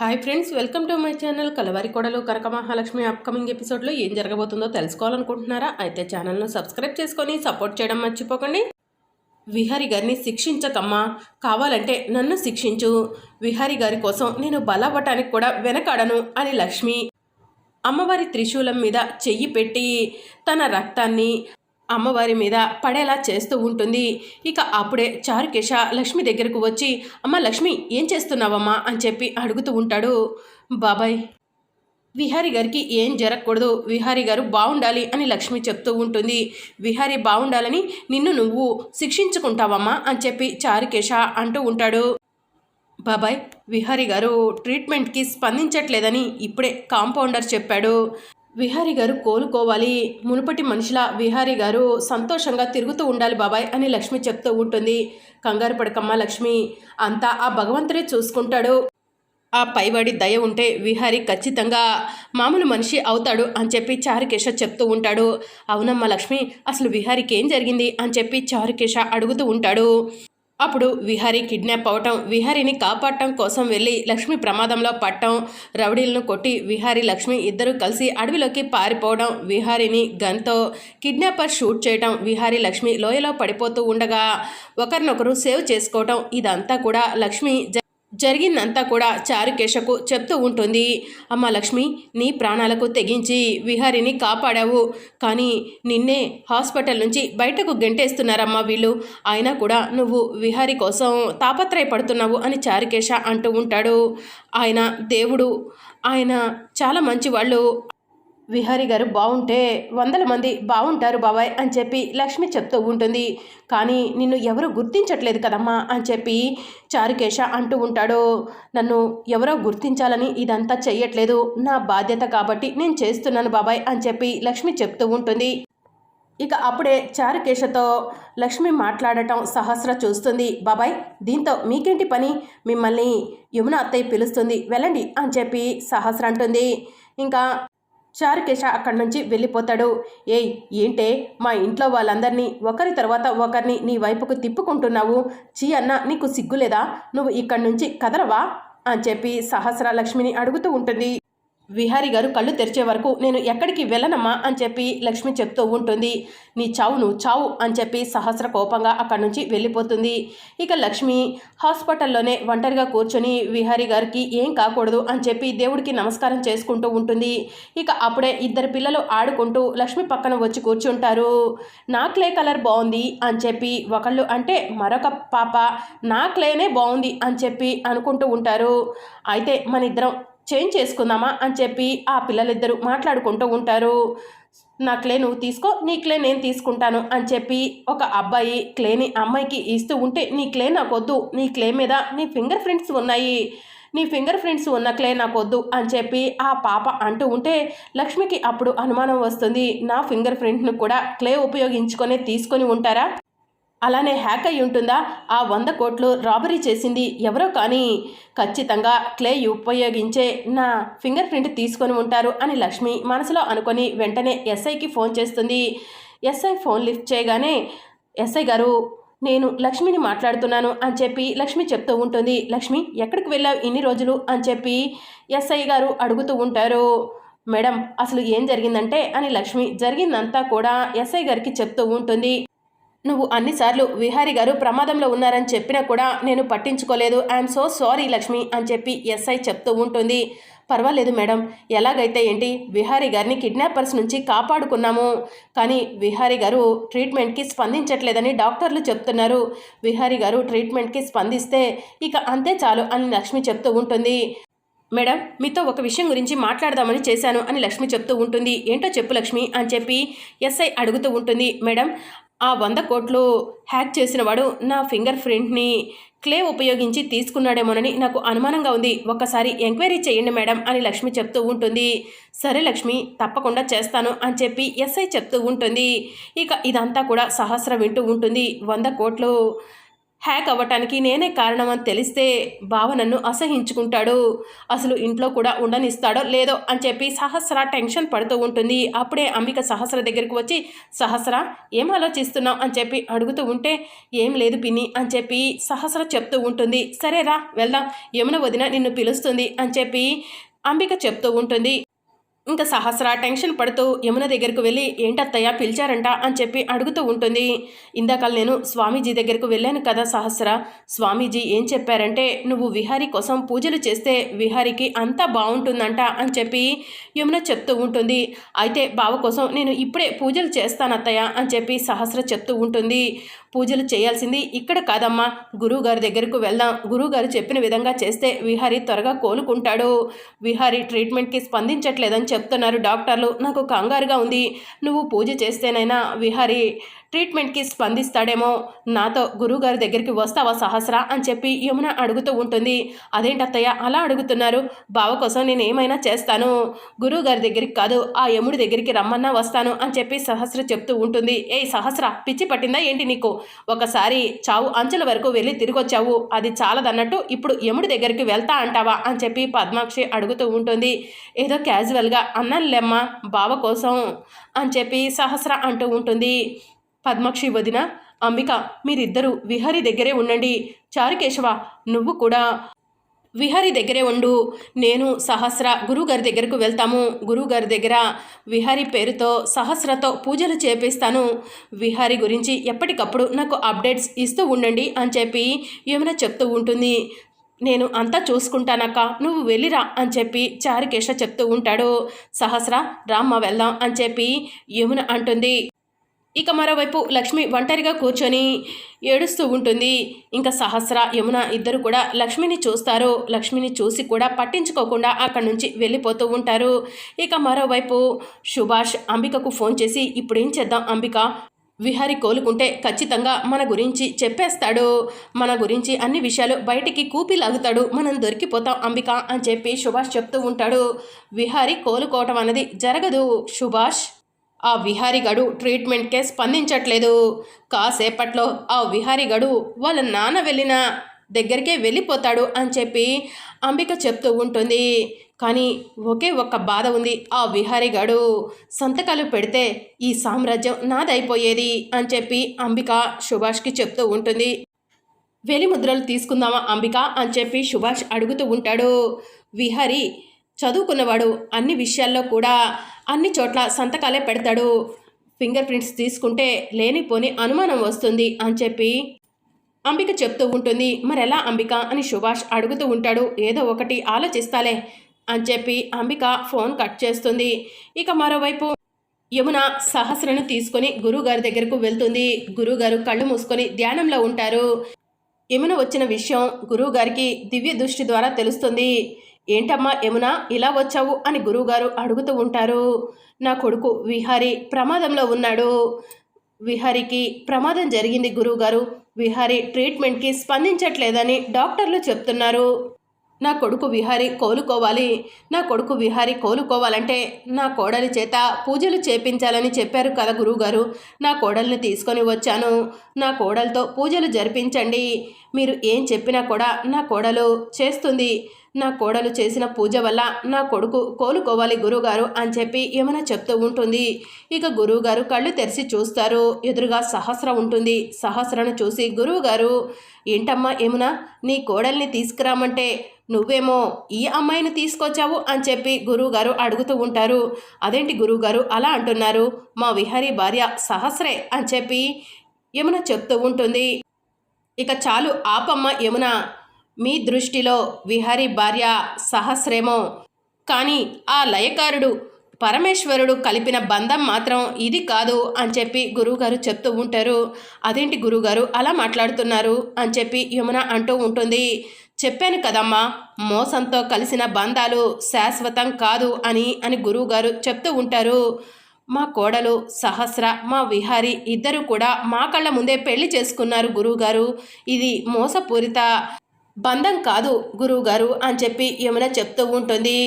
Hi friends welcome to my channel Kalavari Kodalu Karaka Mahalakshmi upcoming ఎపిసోడ్లో ఏం జరగబోతుందో తెలుసుకోవాలనుకుంటున్నారా? అయితే ఛానల్ను సబ్స్క్రైబ్ చేసుకొని సపోర్ట్ చేయడం మర్చిపోకండి. విహారి గారిని శిక్షించకమ్మా. కావాలంటే నన్ను శిక్షించు. విహారి గారి కోసం నేను బలపటానికి కూడా వెనకాడను అని లక్ష్మి. అమ్మవారి త్రిశూలం మీద చెయ్యి పెట్టి తన రక్తాన్ని అమ్మవారి మీద పడేలా చేస్తూ ఉంటుంది. ఇక అప్పుడే చారుకేశ లక్ష్మి దగ్గరకు వచ్చి అమ్మ లక్ష్మి ఏం చేస్తున్నావమ్మా? అని చెప్పి అడుగుతూ ఉంటాడు. బాబాయ్ విహారి గారికి ఏం జరగకూడదు. విహారి గారు బాగుండాలి అని లక్ష్మి చెప్తూ ఉంటుంది. విహారి బాగుండాలని నిన్ను నువ్వు శిక్షించుకుంటావమ్మా? అని చెప్పి చారుకేశ అంటూ ఉంటాడు. బాబాయ్ విహారి గారు ట్రీట్మెంట్కి స్పందించట్లేదని ఇప్పుడే కాంపౌండర్ చెప్పాడు. విహారి గారు కోలుకోవాలి. మునుపటి మనిషిలా విహారి గారు సంతోషంగా తిరుగుతూ ఉండాలి బాబాయ్ అని లక్ష్మి చెప్తూ ఉంటుంది. కంగారు పడకమ్మ లక్ష్మి. అంతా ఆ భగవంతుడే చూసుకుంటాడు. ఆ పైవాడి దయ ఉంటే విహారి ఖచ్చితంగా మామూలు మనిషి అవుతాడు అని చెప్పి చారుకేశ చెప్తూ ఉంటాడు. అవునమ్మ లక్ష్మి అసలు విహారికి ఏం జరిగింది అని చెప్పి చారుకేశ అడుగుతూ ఉంటాడు. అప్పుడు విహారీ కిడ్నాప్ అవటం విహారీని కాపాడటం కోసం వెళ్ళి లక్ష్మి ప్రమాదంలో పట్టడం రౌడీలను కొట్టి విహారీ లక్ష్మి ఇద్దరు కలిసి అడవిలోకి పారిపోవడం విహారీని గన్తో కిడ్నాపర్ షూట్ చేయడం విహారీ లక్ష్మి లోయలో పడిపోతూ ఉండగా ఒకరినొకరు సేవ్ చేసుకోవటం ఇదంతా కూడా లక్ష్మి జ- జరిగిందంతా కూడా చారుకేశకు చెప్తూ ఉంటుంది. అమ్మ లక్ష్మి నీ ప్రాణాలకు తెగించి విహారిని కాపాడావు. కానీ నిన్నే హాస్పిటల్ నుంచి బయటకు గెంటేస్తున్నారమ్మా వీళ్ళు. అయినా కూడా నువ్వు విహారి కోసం తాపత్రయపడుతున్నావు అని చారుకేశ అంటూ ఉంటాడు. ఆయన దేవుడు ఆయన చాలా మంచి వాళ్ళు విహారి గారు బాగుంటే వందల మంది బాగుంటారు బాబాయ్ అని చెప్పి లక్ష్మి చెప్తూ ఉంటుంది. కానీ నిన్ను ఎవరు గుర్తించట్లేదు కదమ్మా అని చెప్పి చారుకేశ అంటూ ఉంటాడు. నన్ను ఎవరో గుర్తించాలని ఇదంతా చెయ్యట్లేదు. నా బాధ్యత కాబట్టి నేను చేస్తున్నాను బాబాయ్ అని చెప్పి లక్ష్మి చెప్తూ ఉంటుంది. ఇక అప్పుడే చారుకేశతో లక్ష్మి మాట్లాడటం సహస్ర చూస్తుంది. బాబాయ్ దీంతో మీకేంటి పని? మిమ్మల్ని యమున అత్తయ్య పిలుస్తుంది. వెళ్ళండి అని చెప్పి సహస్ర అంటుంది. ఇంకా చారుకేశ అక్కడి నుంచి వెళ్ళిపోతాడు. ఏయ్ ఏంటే? మా ఇంట్లో వాళ్ళందరినీ ఒకరి తర్వాత ఒకరిని నీ వైపుకు తిప్పుకుంటున్నావు. చీ అన్న నీకు సిగ్గులేదా? నువ్వు ఇక్కడి నుంచి కదలవా? అని చెప్పి సహస్ర లక్ష్మిని అడుగుతూ ఉంటుంది. విహారి గారు కళ్ళు తెరిచే వరకు నేను ఎక్కడికి వెళ్ళనమ్మా అని చెప్పి లక్ష్మి చెప్తూ ఉంటుంది. నీ చావు నువ్వు చావు అని చెప్పి సహస్ర కోపంగా అక్కడి నుంచి వెళ్ళిపోతుంది. ఇక లక్ష్మి హాస్పిటల్లోనే ఒంటరిగా కూర్చొని విహారి గారికి ఏం కాకూడదు అని చెప్పి దేవుడికి నమస్కారం చేసుకుంటూ ఉంటుంది. ఇక అప్పుడే ఇద్దరు పిల్లలు ఆడుకుంటూ లక్ష్మి పక్కన వచ్చి కూర్చుంటారు. నా క్లే కలర్ బాగుంది అని చెప్పి ఒకళ్ళు అంటే మరొక పాప నా క్లేనే బాగుంది అని చెప్పి అనుకుంటూ ఉంటారు. అయితే మన ఇద్దరం చేంజ్ చేసుకుందామా అని చెప్పి ఆ పిల్లలిద్దరూ మాట్లాడుకుంటూ ఉంటారు. నా క్లే నువ్వు తీసుకో నీ క్లే నేను తీసుకుంటాను అని చెప్పి ఒక అబ్బాయి క్లేని అమ్మాయికి ఇస్తూ ఉంటే నీ క్లే నాకు వద్దు నీ క్లే మీద నీ ఫింగర్ ప్రింట్స్ ఉన్నాయి నీ ఫింగర్ ప్రింట్స్ ఉన్న క్లే నాకు వద్దు అని చెప్పి ఆ పాప అంటూ ఉంటే లక్ష్మికి అప్పుడు అనుమానం వస్తుంది. నా ఫింగర్ ప్రింట్ను కూడా క్లే ఉపయోగించుకొని తీసుకొని ఉంటారా? అలానే హ్యాక్ అయి ఉంటుందా? ఆ వంద కోట్లు రాబరీ చేసింది ఎవరో కానీ ఖచ్చితంగా క్లే ఉపయోగించే నా ఫింగర్ ప్రింట్ తీసుకొని ఉంటారు అని లక్ష్మి మనసులో అనుకొని వెంటనే ఎస్ఐకి ఫోన్ చేస్తుంది. ఎస్ఐ ఫోన్ లిఫ్ట్ చేయగానే ఎస్ఐ గారు నేను లక్ష్మిని మాట్లాడుతున్నాను అని చెప్పి లక్ష్మి చెప్తూ ఉంటుంది. లక్ష్మి ఎక్కడికి వెళ్ళావు ఇన్ని రోజులు అని చెప్పి ఎస్ఐ గారు అడుగుతూ ఉంటారు. మేడం అసలు ఏం జరిగిందంటే అని లక్ష్మి జరిగిందంతా కూడా ఎస్ఐ గారికి చెప్తూ ఉంటుంది. నువ్వు అన్నిసార్లు విహారి గారు ప్రమాదంలో ఉన్నారని చెప్పినా కూడా నేను పట్టించుకోలేదు. ఐఎమ్ సో సారీ లక్ష్మి అని చెప్పి ఎస్ఐ చెప్తూ ఉంటుంది. పర్వాలేదు మేడం. ఎలాగైతే ఏంటి? విహారి గారిని కిడ్నాపర్స్ నుంచి కాపాడుకున్నాము. కానీ విహారి గారు ట్రీట్మెంట్కి స్పందించట్లేదని డాక్టర్లు చెప్తున్నారు. విహారి గారు ట్రీట్మెంట్కి స్పందిస్తే ఇక అంతే చాలు అని లక్ష్మి చెప్తూ ఉంటుంది. మేడం మీతో ఒక విషయం గురించి మాట్లాడదామని చేశాను అని లక్ష్మి చెప్తూ ఉంటుంది. ఏంటో చెప్పు లక్ష్మి అని చెప్పి ఎస్ఐ అడుగుతూ ఉంటుంది. మేడం ఆ వంద కోట్లు హ్యాక్ చేసిన వాడు నా ఫింగర్ ప్రింట్ని క్లే ఉపయోగించి తీసుకున్నాడేమోనని నాకు అనుమానంగా ఉంది. ఒక్కసారి ఎంక్వైరీ చేయండి మేడం అని లక్ష్మి చెప్తూ ఉంటుంది. సరే లక్ష్మి తప్పకుండా చేస్తాను అని చెప్పి ఎస్ఐ చెప్తూ ఉంటుంది. ఇక ఇదంతా కూడా సహస్ర వింటూ ఉంటుంది. వంద కోట్లు హ్యాక్ అవ్వటానికి నేనే కారణం అని తెలిస్తే బావ నన్ను అసహించుకుంటాడు. అసలు ఇంట్లో కూడా ఉండనిస్తాడో లేదో అని చెప్పి సహస్ర టెన్షన్ పడుతూ ఉంటుంది. అప్పుడే అంబిక సహస్ర దగ్గరికి వచ్చి సహస్ర ఏం ఆలోచిస్తున్నావు? అని చెప్పి అడుగుతూ ఉంటే ఏం లేదు పిన్ని అని చెప్పి సహస్ర చెప్తూ ఉంటుంది. సరేరా వెళ్దాం. యమున వదిన నిన్ను పిలుస్తుంది అని చెప్పి అంబిక చెప్తూ ఉంటుంది. ఇంకా సహస్ర టెన్షన్ పడుతూ యమున దగ్గరకు వెళ్ళి ఏంటత్తయ్య పిలిచారంట? అని చెప్పి అడుగుతూ ఉంటుంది. ఇందాక నేను స్వామీజీ దగ్గరకు వెళ్ళాను కదా సహస్ర. స్వామీజీ ఏం చెప్పారంటే నువ్వు విహారీ కోసం పూజలు చేస్తే విహారీకి అంతా బాగుంటుందంట అని చెప్పి యమున చెప్తూ ఉంటుంది. అయితే బావ కోసం నేను ఇప్పుడే పూజలు చేస్తానత్తయ్య అని చెప్పి సహస్ర చెప్తూ ఉంటుంది. పూజలు చేయాల్సింది ఇక్కడ కాదమ్మా. గురువు గారి దగ్గరకు వెళ్దాం. గురువు గారు చెప్పిన విధంగా చేస్తే విహారి త్వరగా కోలుకుంటాడు. విహారి ట్రీట్మెంట్కి స్పందించట్లేదని చెప్తున్నారు డాక్టర్లు. నాకు కంగారుగా ఉంది. నువ్వు పూజ చేస్తేనైనా విహారీ ట్రీట్మెంట్కి స్పందిస్తాడేమో. నాతో గురువుగారి దగ్గరికి వస్తావా సహస్రా అని చెప్పి యమున అడుగుతూ ఉంటుంది. అదేంటత్తయ్య అలా అడుగుతున్నారు. బావ కోసం నేను ఏమైనా చేస్తాను. గురువుగారి దగ్గరికి కాదు ఆ యముడి దగ్గరికి రమ్మన్నా వస్తాను అని చెప్పి సహస్ర చెప్తూ ఉంటుంది. ఏ సహస్ర పిచ్చి పట్టిందా ఏంటి నీకు? ఒకసారి చావు అంచెల వరకు వెళ్ళి తిరిగొచ్చావు. అది చాలదన్నట్టు ఇప్పుడు యముడి దగ్గరికి వెళ్తా అంటావా? అని చెప్పి పద్మాక్షి అడుగుతూ ఉంటుంది. ఏదో క్యాజువల్గా అన్నానులేమ్మా బావ కోసం అని చెప్పి సహస్ర అంటూ ఉంటుంది. పద్మక్షి వదిన అంబిక మీరిద్దరూ విహరి దగ్గరే ఉండండి. చారుకేశవ నువ్వు కూడా విహరి దగ్గరే ఉండు. నేను సహస్ర గురువుగారి దగ్గరకు వెళ్తాము. గురువుగారి దగ్గర విహరి పేరుతో సహస్రతో పూజలు చేపిస్తాను. విహరి గురించి ఎప్పటికప్పుడు నాకు అప్డేట్స్ ఇస్తూ ఉండండి అని చెప్పి ఏమైనా చెప్తూ ఉంటుంది. నేను అంతా చూసుకుంటానక్క. నువ్వు వెళ్ళిరా అని చెప్పి చారుకేశ చెప్తూ ఉంటాడు. సహస్ర రామ్మ వెళ్దాం అని చెప్పి యమున అంటుంది. ఇక మరోవైపు లక్ష్మి ఒంటరిగా కూర్చొని ఏడుస్తూ ఉంటుంది. ఇంకా సహస్ర యమున ఇద్దరు కూడా లక్ష్మిని చూస్తారు. లక్ష్మిని చూసి కూడా పట్టించుకోకుండా అక్కడి నుంచి వెళ్ళిపోతూ ఉంటారు. ఇక మరోవైపు సుభాష్ అంబికకు ఫోన్ చేసి ఇప్పుడు ఏం చేద్దాం అంబిక? విహారి కోలుకుంటే ఖచ్చితంగా మన గురించి చెప్పేస్తాడు. మన గురించి అన్ని విషయాలు బయటికి కూపి లాగుతాడు. మనం దొరికిపోతాం అంబిక అని చెప్పి సుభాష్ చెప్తూ ఉంటాడు. విహారి కోలుకోవటం అన్నది జరగదు. సుభాష్ ఆ విహారిగడు ట్రీట్మెంట్కే స్పందించట్లేదు. కాసేపట్లో ఆ విహారిగడు వాళ్ళ నాన్న వెళ్ళిన దగ్గరికే వెళ్ళిపోతాడు అని చెప్పి అంబిక చెప్తూ ఉంటుంది. కానీ ఒకే ఒక్క బాధ ఉంది. ఆ విహారిగాడు సంతకాలు పెడితే ఈ సామ్రాజ్యం నాదైపోయేది అని చెప్పి అంబిక సుభాష్కి చెప్తూ ఉంటుంది. వెలిముద్రలు తీసుకుందామా అంబిక అని చెప్పి సుభాష్ అడుగుతూ ఉంటాడు. విహారి చదువుకున్నవాడు అన్ని విషయాల్లో కూడా అన్ని చోట్ల సంతకాలే పెడతాడు. ఫింగర్ ప్రింట్స్ తీసుకుంటే లేనిపోని అనుమానం వస్తుంది అని చెప్పి అంబిక చెప్తూ ఉంటుంది. మరెలా అంబిక అని సుభాష్ అడుగుతూ ఉంటాడు. ఏదో ఒకటి ఆలోచిస్తాలే అని చెప్పి అంబిక ఫోన్ కట్ చేస్తుంది. ఇక మరోవైపు యమున సహస్రను తీసుకొని గురుగారి దగ్గరకు వెళ్తుంది. గురువుగారు కళ్ళు మూసుకొని ధ్యానంలో ఉంటారు. యమున వచ్చిన విషయం గురువుగారికి దివ్య దృష్టి ద్వారా తెలుస్తుంది. ఏంటమ్మా యమున ఇలా వచ్చావు? అని గురువుగారు అడుగుతూ ఉంటారు. నా కొడుకు విహారీ ప్రమాదంలో ఉన్నాడు. విహారీకి ప్రమాదం జరిగింది గురువుగారు. విహారీ ట్రీట్మెంట్కి స్పందించట్లేదని డాక్టర్లు చెప్తున్నారు. నా కొడుకు విహారి కోలుకోవాలి. నా కొడుకు విహారి కోలుకోవాలంటే నా కోడలి చేత పూజలు చేపించాలని చెప్పారు కదా గురువుగారు. నా కోడల్ని తీసుకొని వచ్చాను. నా కోడలతో పూజలు జరిపించండి. మీరు ఏం చెప్పినా కూడా నా కోడలు చేస్తుంది. నా కోడలు చేసిన పూజ వల్ల నా కొడుకు కోలుకోవాలి గురువుగారు అని చెప్పి ఏమైనా చెప్తూ ఉంటుంది. ఇక గురువుగారు కళ్ళు తెరిచి చూస్తారు. ఎదురుగా సహస్ర ఉంటుంది. సహస్రను చూసి గురువుగారు ఏంటమ్మా ఏమునా నీ కోడల్ని తీసుకురామంటే నువ్వేమో ఈ అమ్మాయిని తీసుకొచ్చావు? అని చెప్పి గురువుగారు అడుగుతూ ఉంటారు. అదేంటి గురువుగారు అలా అంటున్నారు? మా విహారీ భార్య సహస్రే అని చెప్పి యమున చెప్తూ ఉంటుంది. ఇక చాలు ఆపమ్మ యమున మీ దృష్టిలో విహరి భార్య సహస్రేమో. కానీ ఆ లయకారుడు పరమేశ్వరుడు కలిపిన బంధం మాత్రం ఇది కాదు అని చెప్పి గురువుగారు చెప్తూ ఉంటారు. అదేంటి గురువుగారు? అలా మాట్లాడుతున్నారు అని చెప్పి యమున అంటూ ఉంటుంది. చెప్పాను కదమ్మా మోసంతో కలిసిన బంధాలు శాశ్వతం కాదు అని అని గురువుగారు చెప్తూ ఉంటారు. మా కోడలు సహస్ర మా విహారి ఇద్దరు కూడా మా కళ్ళ ముందే పెళ్ళి చేసుకున్నారు గురువుగారు. ఇది మోసపూరిత బంధం కాదు గురువుగారు అని చెప్పి యమున చెప్తూ ఉంటుంది.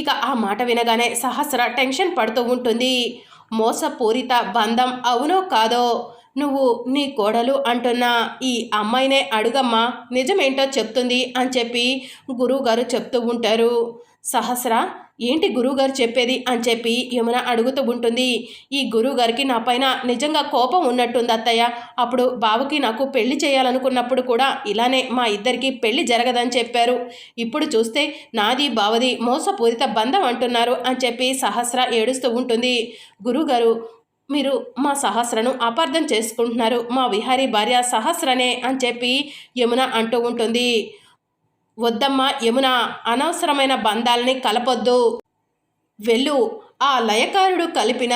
ఇక ఆ మాట వినగానే సహస్ర టెన్షన్ పడుతూ ఉంటుంది. మోసపూరిత బంధం అవునో కాదో నువ్వు నీ కోడలు అంటున్న ఈ అమ్మాయినే అడుగమ్మా నిజమేంటో చెప్తుంది అని చెప్పి గురువుగారు చెప్తూ ఉంటారు. సహస్ర ఏంటి గురువుగారు చెప్పేది? అని చెప్పి యమున అడుగుతూ ఉంటుంది. ఈ గురువుగారికి నా పైన నిజంగా కోపం ఉన్నట్టుంది అత్తయ్య. అప్పుడు బావకి నాకు పెళ్ళి చేయాలనుకున్నప్పుడు కూడా ఇలానే మా ఇద్దరికి పెళ్ళి జరగదని చెప్పారు. ఇప్పుడు చూస్తే నాది బావది మోసపూరిత బంధం అంటున్నారు అని చెప్పి సహస్ర ఏడుస్తూ ఉంటుంది. గురువుగారు మీరు మా సహస్రను అపార్థం చేసుకుంటున్నారు. మా విహారీ భార్య సహస్రనే అని చెప్పి యమున అంటూ ఉంటుంది. వద్దమ్మా యమున అనవసరమైన బంధాలని కలపొద్దు. వెళ్ళు ఆ లయకారుడు కలిపిన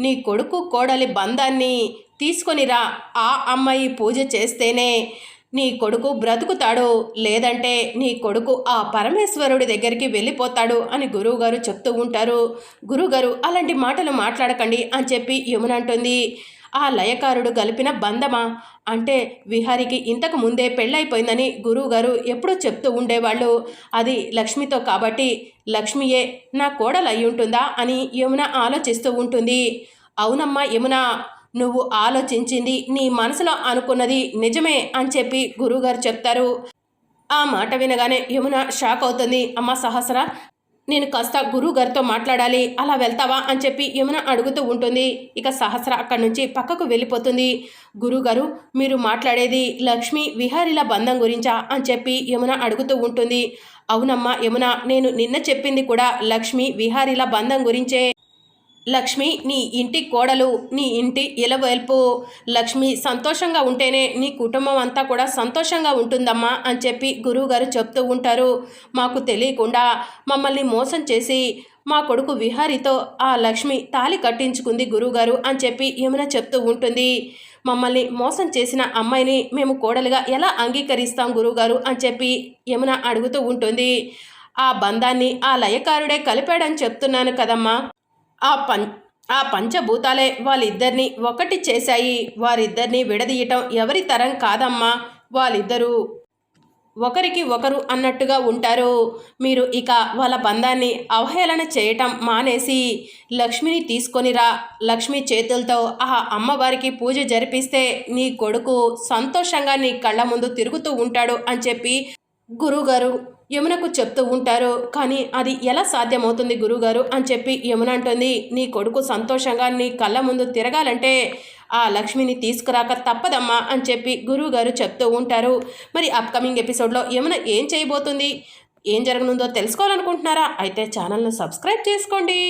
నీ కొడుకు కోడలి బంధాన్ని తీసుకొనిరా ఆ అమ్మాయి పూజ చేస్తేనే నీ కొడుకు బ్రతుకుతాడు. లేదంటే నీ కొడుకు ఆ పరమేశ్వరుడి దగ్గరికి వెళ్ళిపోతాడు అని గురువుగారు చెప్తూ ఉంటారు. గురువుగారు అలాంటి మాటలు మాట్లాడకండి అని చెప్పి యమున అంటుంది. ఆ లయకారుడు గలిపిన బంధమా? అంటే విహారికి ఇంతకు ముందే పెళ్ళైపోయిందని గురువుగారు ఎప్పుడూ చెప్తూ ఉండేవాళ్ళు. అది లక్ష్మితో కాబట్టి లక్ష్మియే నా కోడలు అయ్యుంటుందా ఉంటుందా అని యమున ఆలోచిస్తూ ఉంటుంది. అవునమ్మా యమున నువ్వు ఆలోచించింది నీ మనసులో అనుకున్నది నిజమే అని చెప్పి గురువుగారు చెప్తారు. ఆ మాట వినగానే యమున షాక్ అవుతుంది. అమ్మ సహస్ర నేను కాస్త గురువు గారితో మాట్లాడాలి అలా వెళ్తావా అని చెప్పి యమున అడుగుతూ ఉంటుంది. ఇక సహస్ర అక్కడి నుంచి పక్కకు వెళ్ళిపోతుంది. గురుగారు మీరు మాట్లాడేది లక్ష్మి విహారీల బంధం గురించా అని చెప్పి యమున అడుగుతూ ఉంటుంది. అవునమ్మా యమున నేను నిన్న చెప్పింది కూడా లక్ష్మి విహారీల బంధం గురించే. లక్ష్మి నీ ఇంటి కోడలు నీ ఇంటి ఇలవెల్పు. లక్ష్మి సంతోషంగా ఉంటేనే నీ కుటుంబం అంతా కూడా సంతోషంగా ఉంటుందమ్మా అని చెప్పి గురువుగారు చెప్తూ ఉంటారు. మాకు తెలియకుండా మమ్మల్ని మోసం చేసి మా కొడుకు విహారితో ఆ లక్ష్మి తాలి కట్టించుకుంది గురువుగారు అని చెప్పి యమున చెప్తూ ఉంటుంది. మమ్మల్ని మోసం చేసిన అమ్మాయిని మేము కోడలుగా ఎలా అంగీకరిస్తాం గురువుగారు అని చెప్పి యమున అడుగుతూ ఉంటుంది. ఆ బంధాన్ని ఆ లయకారుడే కలిపాడని చెప్తున్నాను కదమ్మా. ఆ పం ఆ పంచభూతాలే వాళ్ళిద్దరిని ఒకటి చేశాయి. వారిద్దరిని విడదీయటం ఎవరి తరం కాదమ్మా? వాళ్ళిద్దరూ ఒకరికి ఒకరు అన్నట్టుగా ఉంటారు. మీరు ఇక వాళ్ళ బంధాన్ని అవహేళన చేయటం మానేసి లక్ష్మిని తీసుకొనిరా లక్ష్మి చేతులతో ఆ అమ్మవారికి పూజ జరిపిస్తే నీ కొడుకు సంతోషంగా నీ కళ్ళ ముందు తిరుగుతూ ఉంటాడు అని చెప్పి గురుగారు యమునకు చెప్తూ ఉంటారు కానీ అది ఎలా సాధ్యమవుతుంది గురుగారు? అని చెప్పి యమున అంటుంది నీ కొడుకు సంతోషంగా నీ కళ్ళ ముందు తిరగాలంటే ఆ లక్ష్మిని తీసుకురాక తప్పదమ్మా అని చెప్పి గురువుగారు చెప్తూ ఉంటారు. మరి అప్కమింగ్ ఎపిసోడ్లో యమున ఏం చేయబోతుంది? ఏం జరగనుందో తెలుసుకోవాలనుకుంటున్నారా? అయితే ఛానల్ను సబ్స్క్రైబ్ చేసుకోండి.